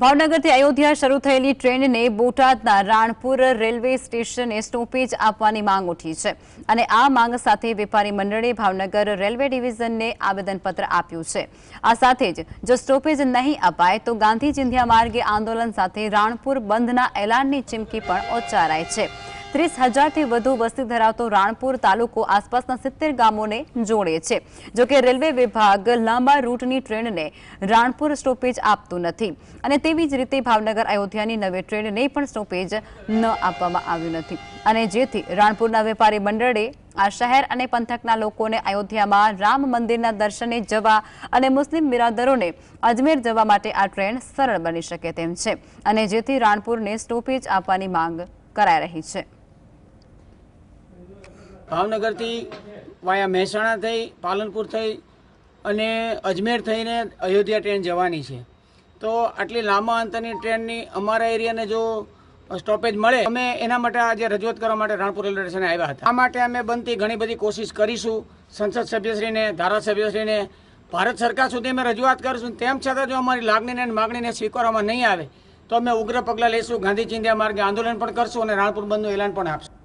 ભાવનગરથી અયોધ્યા શરૂ થયેલી ટ્રેનને બોટાદના રાણપુર રેલવે સ્ટેશને સ્ટોપેજ આપવાની માંગ ઉઠી છે અને આ માંગ સાથે વેપારી મંડળે ભાવનગર રેલવે ડિવિઝનને આવેદનપત્ર આપ્યું છે. આ સાથે જ જો સ્ટોપેજ નહીં અપાય તો ગાંધી ચિંધ્યા માર્ગે આંદોલન સાથે રાણપુર બંધના એલાનની ચીમકી પણ ઉચ્ચારાય છે. ત્રીસ હજારથી વધુ વસ્તી ધરાવતો રાણપુર તાલુકો આસપાસના સિત્તેર ગામોને જોડે છે. જોકે રેલવે વિભાગ લાંબા રૂટની ટ્રેનને રાણપુર સ્ટોપેજ આપતું નથી અને તેવી જ રીતે ભાવનગર, અયોધ્યાની નવી ટ્રેનને પણ સ્ટોપેજ ન આપવામાં આવ્યું નથી. અને જેથી રાણપુરના વેપારી મંડળે આ શહેર અને પંથકના લોકોને અયોધ્યામાં રામ મંદિરના દર્શને જવા અને મુસ્લિમ બિરાદરોને અજમેર જવા માટે આ ટ્રેન સરળ બની શકે તેમ છે. અને જેથી રાણપુરને સ્ટોપેજ આપવાની માંગ કરાઈ રહી છે. ભાવનગરથી વાયા મહેસાણા થઈ, પાલનપુર થઈ અને અજમેર થઈને અયોધ્યા ટ્રેન જવાની છે. તો આટલી લાંબા અંતરની ટ્રેનની અમારા એરિયાને જો સ્ટોપેજ મળે, અમે એના માટે આજે રજૂઆત કરવા માટે રાણપુર રેલવે સ્ટેશને આવ્યા હતા. આ માટે અમે બનતી ઘણી બધી કોશિશ કરીશું. સંસદ સભ્યશ્રીને, ધારાસભ્યશ્રીને, ભારત સરકાર સુધી અમે રજૂઆત કરીશું. તેમ છતાં જો અમારી લાગણીને અને માગણીને સ્વીકારવામાં નહીં આવે, તો અમે ઉગ્ર પગલાં લઈશું. ગાંધી ચિંધ્યા માર્ગે આંદોલન પણ કરશું અને રાણપુર બંધનું એલાન પણ આપશું.